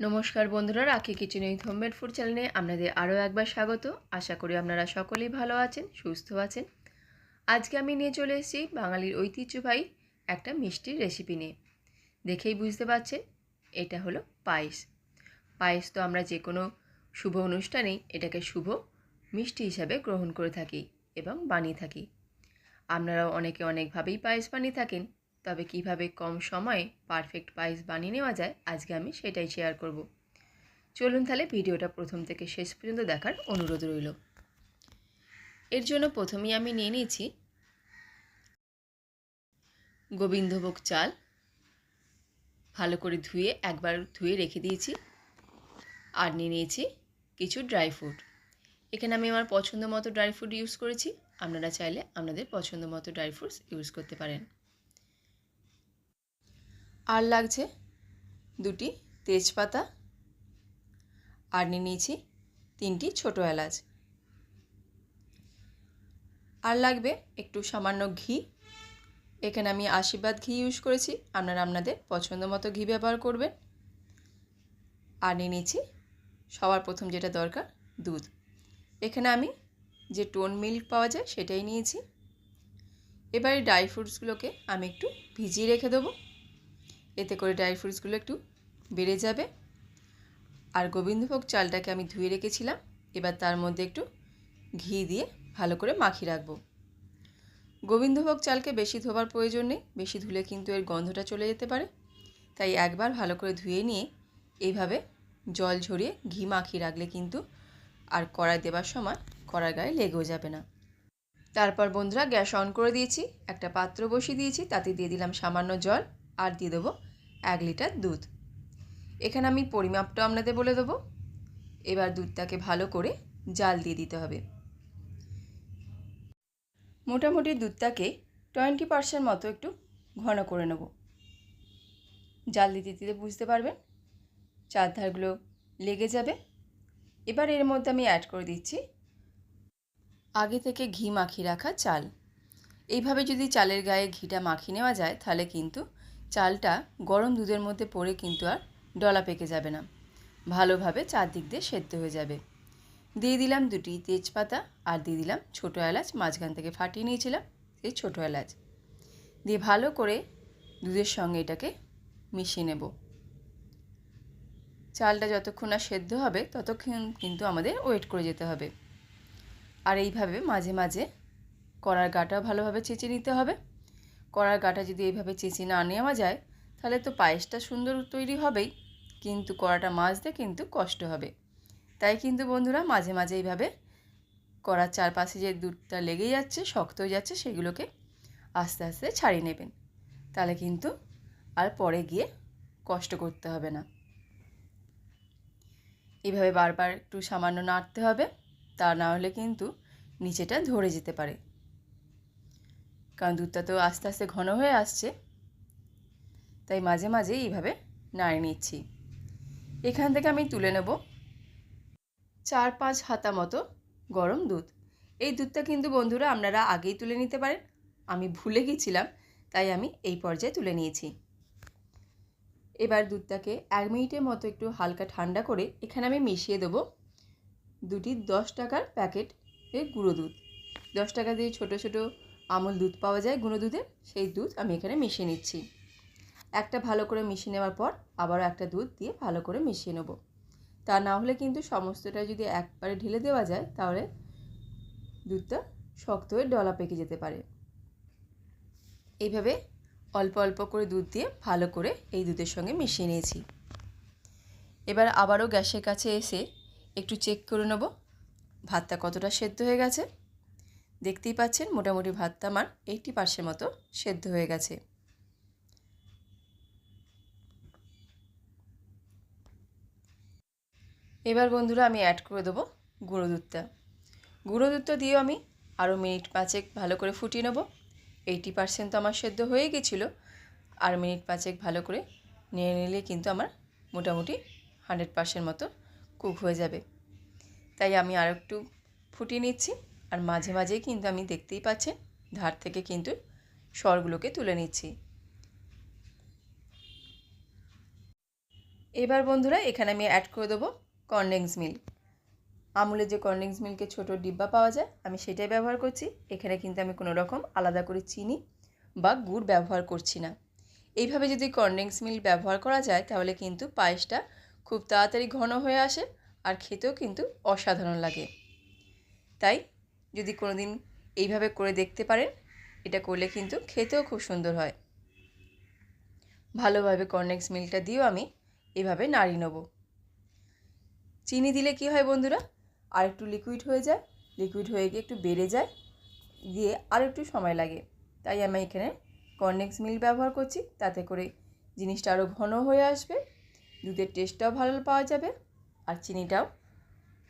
নমস্কার বন্ধুরা, রাখি কিচেন উইথ হোমমেড ফুড চ্যানেলে আপনাদের আরও একবার স্বাগত। আশা করি আপনারা সকলেই ভালো আছেন, সুস্থ আছেন। আজকে আমি নিয়ে চলে এসেছি বাঙালির ঐতিহ্যবাহী একটা মিষ্টির রেসিপি নিয়ে। দেখেই বুঝতে পারছেন, এটা হলো পায়েস। পায়েস তো আমরা যে কোনো শুভ অনুষ্ঠানেই এটাকে শুভ মিষ্টি হিসাবে গ্রহণ করে থাকি এবং বানিয়ে থাকি। আপনারাও অনেকে অনেকভাবেই পায়েস বানিয়ে থাকেন তবে কীভাবে কম সময়ে পারফেক্ট পায়েস বানিয়ে নেওয়া যায় আজকে আমি সেটাই শেয়ার করব। চলুন তাহলে ভিডিওটা প্রথম থেকে শেষ পর্যন্ত দেখার অনুরোধ রইল। এর জন্য প্রথমেই আমি নিয়ে নিয়েছি গোবিন্দভোগ চাল। ভালো করে ধুয়ে একবার ধুয়ে রেখে দিয়েছি। আর নিয়ে নিয়েছি কিছু ড্রাই ফ্রুট এখানে আমি আমার পছন্দ মতো ড্রাই ফ্রুট ইউজ করেছি। আপনারা চাইলে আপনাদের পছন্দ মতো ড্রাই ফ্রুটস ইউজ করতে পারেন। আর লাগছে দুটি তেজপাতা। আর নিয়ে নিয়েছি তিনটি ছোটো এলাচ। আর লাগবে একটু সামান্য ঘি। এখানে আমি আশীর্বাদ ঘি ইউজ করেছি। আপনারা আপনাদের পছন্দ মতো ঘি ব্যবহার করবেন। আর নিয়ে নিয়েছি সবার প্রথম যেটা দরকার, দুধ। এখানে আমি যে টোন মিল্ক পাওয়া যায় সেটাই নিয়েছি। এবারে ড্রাই ফ্রুটসগুলোকে আমি একটু ভিজিয়ে রেখে দেবো। এতে করে ড্রাই ফ্রুটসগুলো একটু বেড়ে যাবে। আর গোবিন্দভোগ চালটাকে আমি ধুয়ে রেখেছিলাম। এবার তার মধ্যে একটু ঘি দিয়ে ভালো করে মাখিয়ে রাখব। গোবিন্দভোগ চালকে বেশি ধোবার প্রয়োজন নেই, বেশি ধুলে কিন্তু এর গন্ধটা চলে যেতে পারে। তাই একবার ভালো করে ধুয়ে নিয়ে এইভাবে জল ঝরিয়ে ঘি মাখিয়ে রাখলে কিন্তু আর কড়াই দেবার সময় কড়ার গায়ে লেগেও যাবে না। তারপর বন্ধুরা গ্যাস অন করে দিয়েছি, একটা পাত্র বসিয়ে দিয়েছি, তাতে দিয়ে দিলাম সামান্য জল। আর দিয়ে দেবো এক লিটার দুধ। এখানে আমি পরিমাপটা আপনাদের বলে দেবো। এবার দুধটাকে ভালো করে জাল দিয়ে দিতে হবে। মোটামুটি দুধটাকে টোয়েন্টি পার্সেন্ট মতো একটু ঘন করে নেব। জাল দিতে দিতে বুঝতে পারবেন চারধারগুলো লেগে যাবে। এবার এর মধ্যে আমি অ্যাড করে দিচ্ছি আগে থেকে ঘি মাখিয়ে রাখা চাল। এইভাবে যদি চালের গায়ে ঘিটা মাখিয়ে নেওয়া যায়, তাহলে কিন্তু চালটা গরম দুধের মধ্যে পড়ে কিন্তু আর ডলা পেকে যাবে না। ভালোভাবে চারদিক দিয়ে সেদ্ধ হয়ে যাবে। দিয়ে দিলাম দুটি তেজপাতা আর দিয়ে দিলাম ছোটো এলাচ, মাঝখান থেকে ফাটিয়ে নিয়েছিলাম সেই ছোটো এলাচ। দিয়ে ভালো করে দুধের সঙ্গে এটাকে মিশিয়ে নেব। চালটা যতক্ষণ না সেদ্ধ হবে, ততক্ষণ কিন্তু আমাদের ওয়েট করে যেতে হবে। আর এইভাবে মাঝে মাঝে কড়ার গাটা ভালোভাবে চেঁচে নিতে হবে। কড়ার গাটা যদি এইভাবে চেঁচে না নেওয়া যায়, তাহলে তো পায়েসটা সুন্দর তৈরি হবেই। কিন্তু কড়াটা মাজতে কিন্তু কষ্ট হবে। তাই কিন্তু বন্ধুরা মাঝে মাঝে এইভাবে কড়ার চারপাশে যে দুধটা লেগে যাচ্ছে, শক্ত হয়ে যাচ্ছে, সেগুলোকে আস্তে আস্তে ছাড়িয়ে নেবেন। তাহলে কিন্তু আর পরে গিয়ে কষ্ট করতে হবে না। এভাবে বারবার একটু সামান্য নাড়তে হবে। তা না হলে কিন্তু নিচেটা ধরে যেতে পারে। কারণ দুধটা তো আস্তে আস্তে ঘন হয়ে আসছে। তাই মাঝে মাঝে এইভাবে নাড়িয়ে নিচ্ছি। এখান থেকে আমি তুলে নেব চার পাঁচ হাতা মতো গরম দুধ। এই দুধটা কিন্তু বন্ধুরা আপনারা আগেই তুলে নিতে পারেন। আমি ভুলে গিয়েছিলাম তাই আমি এই পর্যায়ে তুলে নিয়েছি। এবার দুধটাকে এক মিনিটের মতো একটু হালকা ঠান্ডা করে এখানে আমি মিশিয়ে দেবো দুটি দশ টাকার প্যাকেট এর গুঁড়ো দুধ। দশ টাকা দিয়ে ছোটো ছোটো আমুল দুধ পাওয়া যায়, গুঁড়ো দুধে, সেই দুধ আমি এখানে মিশিয়ে নিচ্ছি। একটা ভালো করে মিশিয়ে নেওয়ার পর আবারও একটা দুধ দিয়ে ভালো করে মিশিয়ে নেব। তা না হলে কিন্তু সমস্তটা যদি একবারে ঢেলে দেওয়া যায়, তাহলে দুধটা শক্ত হয়ে ডলা পেকে যেতে পারে। এইভাবে অল্প অল্প করে দুধ দিয়ে ভালো করে এই দুধের সঙ্গে মিশিয়ে নিয়েছি। এবার আবারও গ্যাসের কাছে এসে একটু চেক করে নেব, ভাতটা কতটা সেদ্ধ হয়ে গেছে। দেখতেই পাচ্ছেন মোটামুটি ভাতটা আমার এইটটি পার্সেন্ট মতো সেদ্ধ হয়ে গেছে। এবার বন্ধুরা আমি অ্যাড করে দেবো গুঁড়ো দুধটা। গুঁড়ো দুধটা দিয়েও আমি আরও মিনিট পাঁচেক ভালো করে ফুটিয়ে নেব। এইটি পার্সেন্ট তো আমার সেদ্ধ হয়ে গেছিল। আর মিনিট পাঁচেক ভালো করে নিয়ে নিলে কিন্তু আমার মোটামুটি হান্ড্রেড পার্সেন্ট মতো কুক হয়ে যাবে। তাই আমি আর একটু ফুটিয়ে নিচ্ছি। আর মাঝে মাঝেই কিন্তু আমি দেখতেই পাচ্ছেন, ধার থেকে কিন্তু স্বরগুলোকে তুলে নিচ্ছি। এবার বন্ধুরা এখানে আমি অ্যাড করে দেবো কনডেন্স মিল্ক আমুলের যে কনডেন্স মিল্কের ছোটো ডিব্বা পাওয়া যায়, আমি সেটাই ব্যবহার করছি। এখানে কিন্তু আমি কোনো রকম আলাদা করে চিনি বা গুড় ব্যবহার করছি না। এইভাবে যদি কনডেন্স মিল্ক ব্যবহার করা যায়, তাহলে কিন্তু পায়েসটা খুব তাড়াতাড়ি ঘন হয়ে আসে আর খেতেও কিন্তু অসাধারণ লাগে। তাই যদি কোনো দিন এইভাবে করে দেখতে পারেন, এটা করলে কিন্তু খেতেও খুব সুন্দর হয়। ভালোভাবে কর্নেক্স মিল্কটা দিয়েও আমি এভাবে নাড়ি নেব। চিনি দিলে কি হয় বন্ধুরা? আর একটু লিকুইড হয়ে যায়। লিকুইড হয়ে গিয়ে একটু বেড়ে যায়। দিয়ে আর একটু সময় লাগে। তাই আমি এখানে কর্নেক্স মিল্ক ব্যবহার করছি। তাতে করে জিনিসটা আরও ঘন হয়ে আসবে। দুধের টেস্টটাও ভালো পাওয়া যাবে। আর চিনিটাও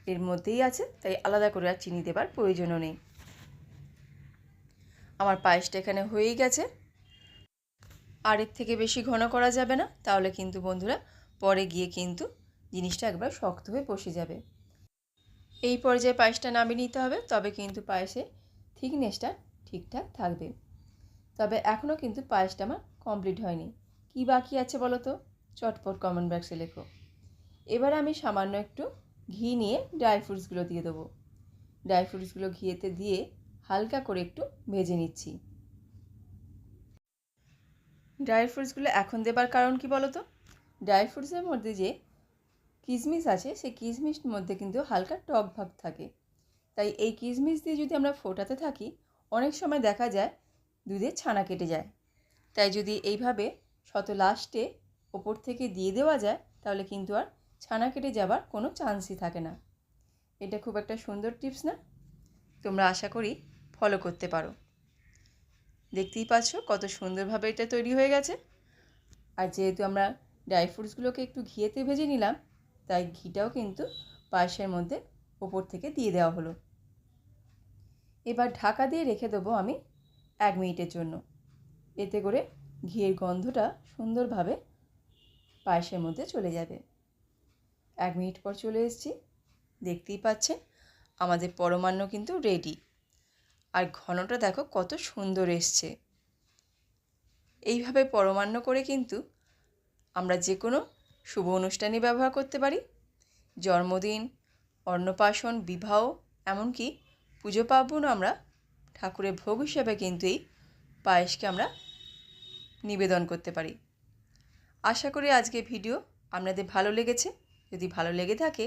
এর মধ্যেই আছে, তাই আলাদা করে আর চিনি দেবার প্রয়োজনও নেই। আমার পায়েসটা এখানে হয়েই গেছে। আর এর থেকে বেশি ঘন করা যাবে না, তাহলে কিন্তু বন্ধুরা পরে গিয়ে কিন্তু জিনিসটা একবার শক্ত হয়ে বসে যাবে। এই পর্যায়ে পায়েসটা নামিয়ে নিতে হবে, তবে কিন্তু পায়েসে থিকনেসটা ঠিকঠাক থাকবে। তবে এখনও কিন্তু পায়েসটা আমার কমপ্লিট হয়নি। কি বাকি আছে বলো তো? চটপট কমেন্ট বক্সে লেখো। এবার আমি সামান্য একটু ঘি নিয়ে ড্রাই ফ্রুটসগুলো দিয়ে দেবো। ড্রাই ফ্রুটসগুলো ঘিয়েতে দিয়ে হালকা করে একটু ভেজে নিচ্ছি। ড্রাই ফ্রুটসগুলো এখন দেবার কারণ কি বলো তো ড্রাই ফ্রুটসের মধ্যে যে কিশমিশ আছে, সেই কিশমিশের মধ্যে কিন্তু হালকা টক ভাব থাকে। তাই এই কিশমিশ দিয়ে যদি আমরা ফোটাতে থাকি, অনেক সময় দেখা যায় দুধে ছানা কেটে যায়। তাই যদি এইভাবে শত লাস্টে ওপর থেকে দিয়ে দেওয়া যায়, তাহলে কিন্তু আর ছানা কেটে যাবার কোনো চান্সই থাকে না। এটা খুব একটা সুন্দর টিপস না? তোমরা আশা করি ফলো করতে পারো। দেখতেই পাচ্ছ কত সুন্দরভাবে এটা তৈরি হয়ে গেছে। আর যেহেতু আমরা ড্রাই ফ্রুটসগুলোকে একটু ঘিয়েতে ভেজে নিলাম, তাই ঘিটাও কিন্তু পায়েসের মধ্যে ওপর থেকে দিয়ে দেওয়া হলো। এবার ঢাকা দিয়ে রেখে দেবো আমি এক মিনিটের জন্য। এতে করে ঘিয়ের গন্ধটা সুন্দরভাবে পায়েসের মধ্যে চলে যাবে। এক মিনিট পর চলে এসেছি। দেখতেই পাচ্ছেন, আমাদের পরমান্ন কিন্তু রেডি আর ঘনটা দেখো কত সুন্দর এসছে। এইভাবে পরমান্ন করে কিন্তু আমরা যে কোনো শুভ অনুষ্ঠানে ব্যবহার করতে পারি। জন্মদিন, অন্নপ্রাশন, বিবাহ, এমনকি পুজো পার্বণও আমরা ঠাকুরের ভোগ হিসেবে কিন্তু এই পায়েসকে আমরা নিবেদন করতে পারি। আশা করি আজকে ভিডিও আপনাদের ভালো লেগেছে। যদি ভালো লেগে থাকে,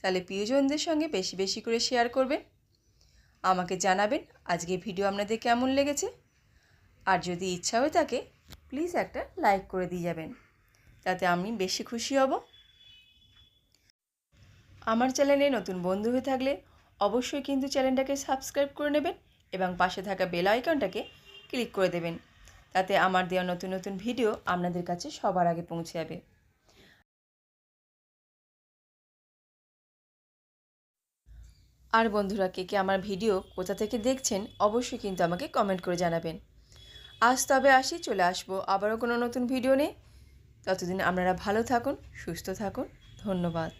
তাহলে প্রিয়জনদের সঙ্গে বেশি বেশি করে শেয়ার করবেন। আমাকে জানাবেন আজকে ভিডিও আপনাদের কেমন লেগেছে। আর যদি ইচ্ছা হয়ে থাকে প্লিজ একটা লাইক করে দিয়ে যাবেন। তাতে আমি বেশি খুশি হব। আমার চ্যানেলে নতুন বন্ধু হয়ে থাকলে অবশ্যই কিন্তু চ্যানেলটাকে সাবস্ক্রাইব করে নেবেন এবং পাশে থাকা বেল আইকনটাকে ক্লিক করে দেবেন। তাতে আমার দেওয়া নতুন নতুন ভিডিও আপনাদের কাছে সবার আগে পৌঁছে যাবে। আর বন্ধুরা কে কে আমার ভিডিও কোথা থেকে দেখছেন, অবশ্যই কিন্তু আমাকে কমেন্ট করে জানাবেন। আজ তবে আসি, চলে আসব আবারও কোনো নতুন ভিডিও নিয়ে। ততদিন আপনারা ভালো থাকুন, সুস্থ থাকুন, ধন্যবাদ।